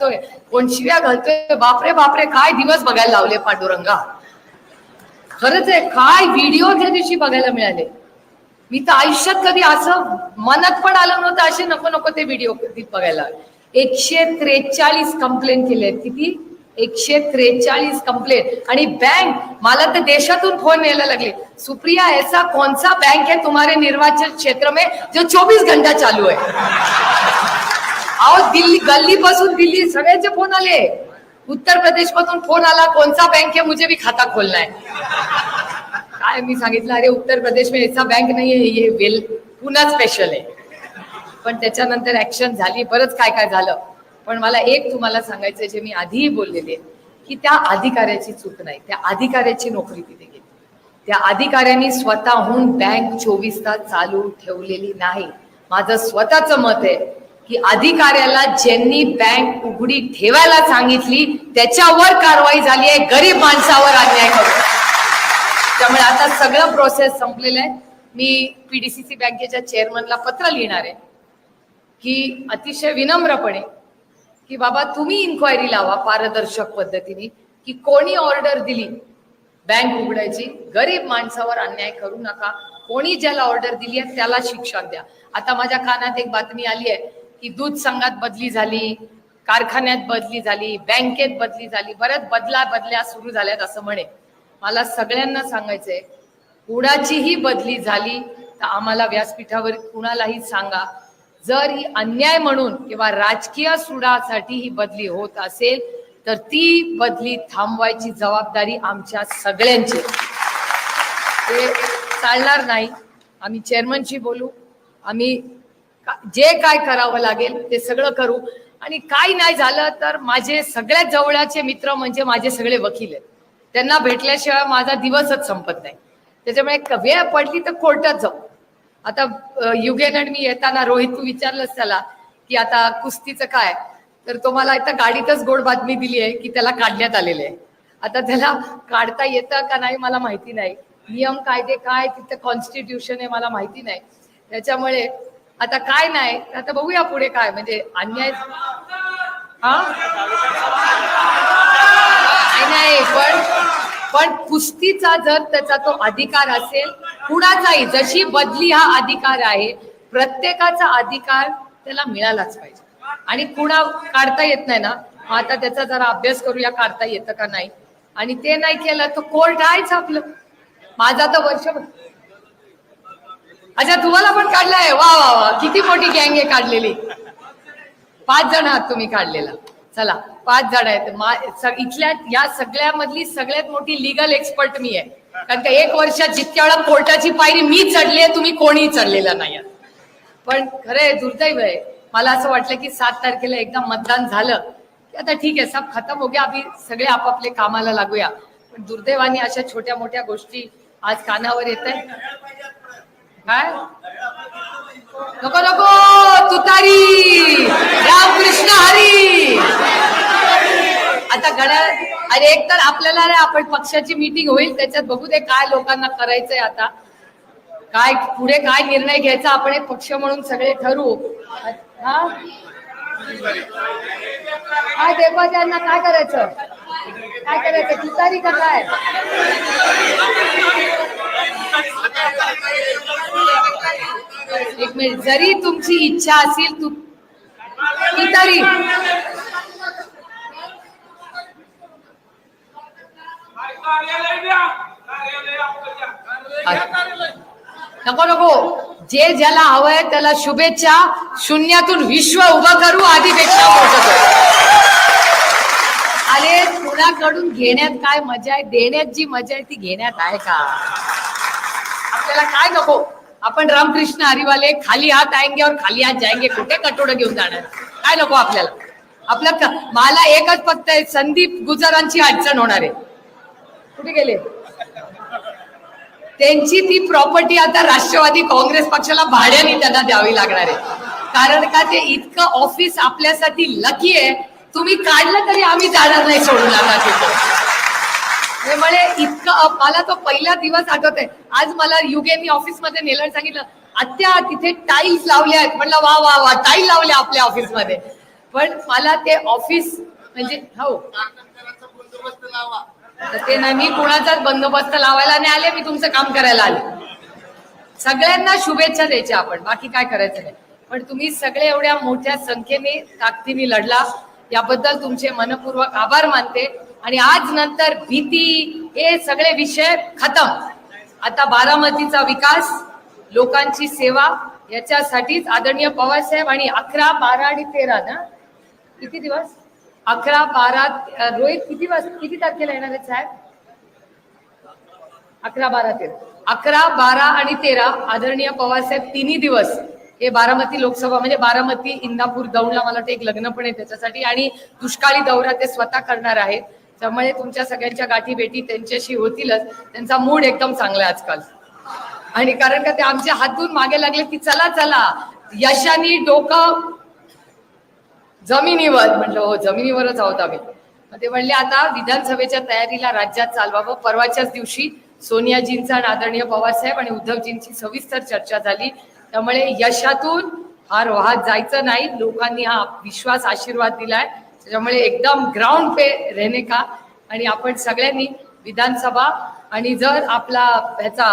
घालतोय कोण शिव्या घालतोय? बापरे बापरे काय दिवस बघायला लावले पांडुरंगा? खरंच आहे काय व्हिडिओ त्या दिवशी बघायला मिळाले? मी तर आयुष्यात कधी असं मनात पण आलं नव्हतं असे नको नको ते व्हिडिओ बघायला. एकशे त्रेचाळीस कंप्लेंट केले किती? एकशे त्रेचाळीस कंप्लेंट आणि बँक मला तर देशातून फोन यायला लागले. सुप्रिया ऐसा कोणसा बँक आहे तुम्हारे निर्वाचन क्षेत्र में जो 24 घंटा चालू आहे? गल्ली पासून दिल्ली सगळ्यांचे फोन आले. उत्तर प्रदेश मधून फोन आला कोणता बँक आहे मुझे भी खाता खोलना है. काय मी सांगितलं? अरे उत्तर प्रदेश में ऐसा बँक नाही आहे ये वेल पुन्हा स्पेशल आहे. पण त्याच्यानंतर ऍक्शन झाली बरंच काय काय झालं. पण मला एक तुम्हाला सांगायचं जे मी आधीही बोललेले की त्या अधिकाऱ्याची चूक नाही. त्या अधिकाऱ्याची नोकरी तिथे गेली. त्या अधिकाऱ्यांनी स्वतःहून बँक चोवीस तास चालू ठेवलेली नाही. माझं स्वतःचं मत आहे की अधिकाऱ्याला ज्यांनी बँक उघडी ठेवायला सांगितली त्याच्यावर कारवाई झाली आहे. गरीब माणसावर अन्याय करून त्यामुळे आता सगळं प्रोसेस संपलेलं आहे. मी पीडीसीसी बँकेच्या चेअरमनला पत्र लिहिणार आहे की अतिशय विनम्रपणे की बाबा तुम्ही इन्क्वायरी लावा पारदर्शक पद्धतीने की कोणी ऑर्डर दिली? बँक उघडायची. गरीब माणसावर अन्याय करू नका. कोणी ज्याला ऑर्डर दिली आहे त्याला शिक्षा द्या. आता माझ्या कानात एक बातमी आली आहे. की दूध संघात बदली झाली कारखान्यात बदली झाली बँकेत बदली झाली बऱ्याच बदला बदल्या सुरू झाल्यात असं म्हणे. मला सगळ्यांना सांगायचंय कुणाचीही बदली झाली तर आम्हाला व्यासपीठावर कुणालाही सांगा. जर ही अन्याय म्हणून किंवा राजकीय सुडासाठी ही बदली होत असेल तर ती बदली थांबवायची जबाबदारी आमच्या सगळ्यांची ते चालणार नाही. आम्ही चेअरमनशी बोलू. आम्ही जे काय करावं लागेल ते सगळं करू. आणि काय नाही झालं तर माझे सगळ्यात जवळचे मित्र म्हणजे माझे सगळे वकील आहेत. त्यांना भेटल्याशिवाय माझा दिवसच संपत नाही. त्याच्यामुळे वेळ पडली तर कोर्टात जाऊ. आता युगेन आणि मी येताना रोहित तू विचारलंस त्याला की आता कुस्तीचं काय? तर तो मला आता गाडीतच गोड बातमी दिली आहे की त्याला काढण्यात आलेले आहे. आता त्याला काढता येतं का नाही मला माहिती नाही. नियम कायदे काय? तिथं कॉन्स्टिट्यूशन आहे मला माहिती नाही. त्याच्यामुळे आता काय नाही आता बघूया पुढे काय म्हणजे अन्याय हा? नाही पण पण कुस्तीचा जर त्याचा तो अधिकार असेल कुणाचाही जशी बदली हा अधिकार आहे प्रत्येकाचा अधिकार त्याला मिळालाच पाहिजे. आणि कुणा काढता येत नाही ना आता त्याचा जरा अभ्यास करूया काढता येतं का नाही. आणि ते नाही केलं तर कोर्ट आहेच आपलं. माझा तर वर्ष अच्छा तुम्हाला पण काढलाय वा वा वा. किती मोठी गँग आहे काढलेली. पाच जण आहात तुम्ही काढलेला. चला पाच जण आहेत. इथल्या या सगळ्यामधली सगळ्यात मोठी लिगल एक्सपर्ट मी आहे. कारण का एक वर्षात जितक्या वेळा कोर्टाची पायरी मी चढली आहे तुम्ही कोणीही चढलेला नाही आहात. पण खरंय दुर्दैव आहे. मला असं वाटलं की सात तारखेला एकदा मतदान झालं. की आता ठीक आहे सब खतम हो गया. आम्ही सगळे आपापले कामाला लागूया. पण दुर्दैवाने अशा छोट्या मोठ्या गोष्टी आज कानावर येत आहेत. काय? नको नको तुतारी. रामकृष्ण हरी. आता घड्याळ अरे एक तर आपल्याला रे आपण पक्षाची मीटिंग होईल त्याच्यात बघू दे काय लोकांना करायचंय आता. काय पुढे काय निर्णय घ्यायचा आपण एक पक्ष म्हणून सगळे ठरवू हा? काय देवा त्यांना काय करायचं? काय करायचं? तुतारी का काय? एक मिनिट जरी तुमची इच्छा असेल तू तरी नको नको. जे ज्याला हवंय त्याला शुभेच्छा. शून्यातून विश्व उभं करू आधीपेक्षा अरे कुणाकडून घेण्यात काय मजा आहे? देण्यात जी मजा आहे ती घेण्यात आहे का? आपल्याला काय नको? आपण रामकृष्ण हरिवाले खाली हात आएंगे और खाली हात जायंगे कुठे कटोडं घेऊन जाणार? काय नको आपल्याला? आपलं मला एकच फक्त आहे, संदीप गुजरांची अडचण होणार आहे. कुठे गेले? त्यांची ती प्रॉपर्टी आता राष्ट्रवादी काँग्रेस पक्षाला भाड्याने त्यांना द्यावी लागणार आहे. कारण का ते इतकं ऑफिस आपल्यासाठी लकी आहे. तुम्ही काढलं तरी आम्ही जाणार नाही सोडून आता तिथं. मला इतकं मला तो पहिला दिवस आठवत आहे आज मला युगेनी ऑफिसमध्ये नेलं सांगितलं आत्या तिथे टाईल्स लावल्या आहेत. म्हणलं वा वा वा टाईल लावल्या आपल्या ऑफिसमध्ये. पण मला ते ऑफिस म्हणजे हो. ते नाही मी कुणाचाच बंदोबस्त लावायला नाही आले मी तुमचं काम करायला आले. सगळ्यांना शुभेच्छा द्यायच्या आपण बाकी काय करायचं नाही. पण तुम्ही सगळे एवढ्या मोठ्या संख्येने ताकदीने लढला याबद्दल तुमचे मनपूर्वक आभार मानते. आणि आज नंतर भीती हे सगळे विषय खतम. आता बारामतीचा विकास लोकांची सेवा याच्यासाठीच आदरणीय पवार साहेब आणि अकरा बारा आणि तेरा ना? किती दिवस? अकरा बारा रोहित किती वाज किती तारखेला येणार आहेत साहेब? अकरा बारा तेरा. अकरा बारा आणि तेरा आदरणीय पवारसाहेब तिन्ही दिवस हे बारामती लोकसभा म्हणजे बारामती इंदापूर दौंडला मला वाटतं एक लग्न पण आहे त्याच्यासाठी आणि दुष्काळी दौरा ते स्वतः करणार आहेत. त्यामुळे तुमच्या सगळ्यांच्या गाठी भेटी त्यांच्याशी होतीलच. त्यांचा मूड एकदम चांगला आहे आजकाल. आणि कारण का ते आमच्या हातून मागे लागले की चला चला. यशानी डोकं जमिनीवर म्हटलं हो जमिनीवरच आहोत आम्ही. ते म्हणले आता विधानसभेच्या तयारीला राज्यात चालवावं. परवाच्याच दिवशी सोनियाजींचा आणि आदरणीय पवारसाहेब आणि उद्धवजींची सविस्तर चर्चा झाली. त्यामुळे यशातून फार वाहत जायचं नाही. लोकांनी हा विश्वास आशीर्वाद दिलाय. त्यामुळे एकदम ग्राउंड पे रहने का. आणि आपण सगळ्यांनी विधानसभा आणि जर आपला ह्याचा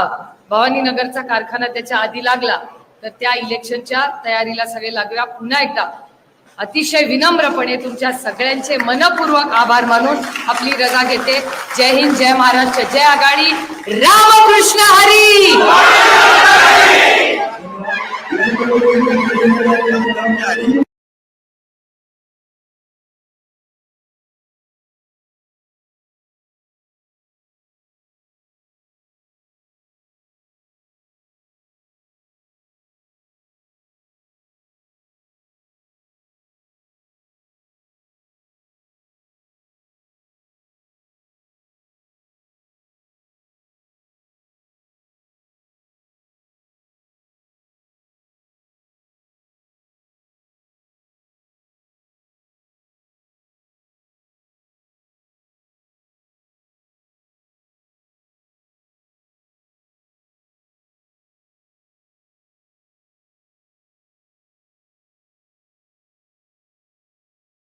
भवानीनगरचा कारखाना त्याच्या आधी लागला तर त्या इलेक्शनच्या तयारीला सगळे लागूया. पुन्हा एकदा अतिशय विनम्रपणे तुमच्या सगळ्यांचे मनपूर्वक आभार मानून आपली रजा घेते. जय हिंद जय महाराष्ट्र जय आघाडी. रामकृष्ण हरी!